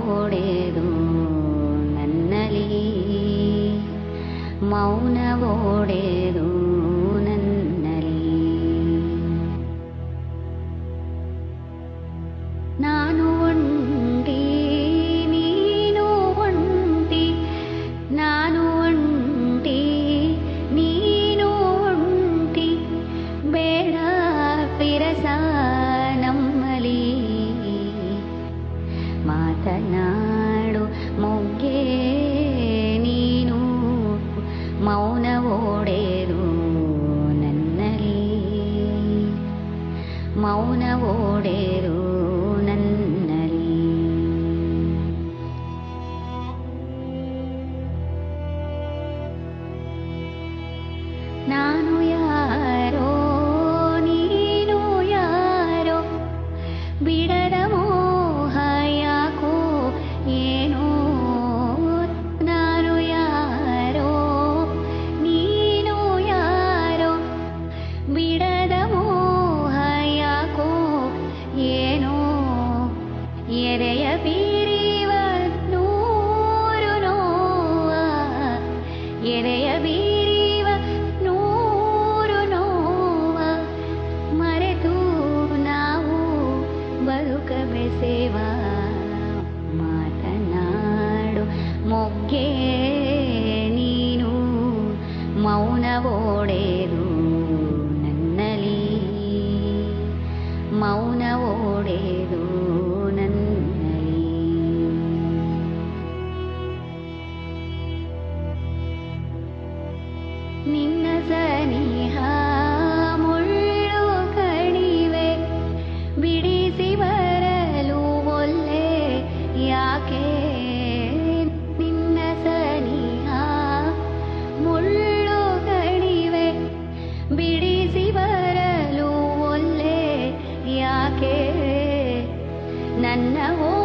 മൗനവോടേതും നന്നലി. മൗനവോടേതും നന്നലി. നാനു ಮೊಗ್ಗೇ ನೀನು ಮೌನ ಓಡೆದು ನನ್ನಲ್ಲಿ ಮೌನ ಓಡೆದು ನನ್ನ ಓ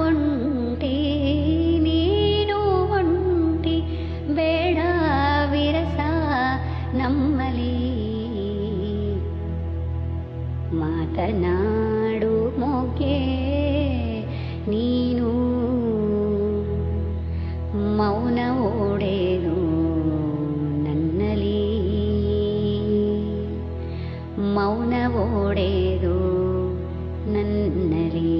ಒಂಟಿ ನೀನು ಒಂಟಿ ಬೇಡ ವಿರಸ ನಮ್ಮಲಿ ಮಾತನಾಡು ಮೊಗೆ ನೀನು ಮೌನ ಓಡೇನು ನನ್ನಲಿ ಮೌನ ಓಡೇದು ನನ್ನಲಿ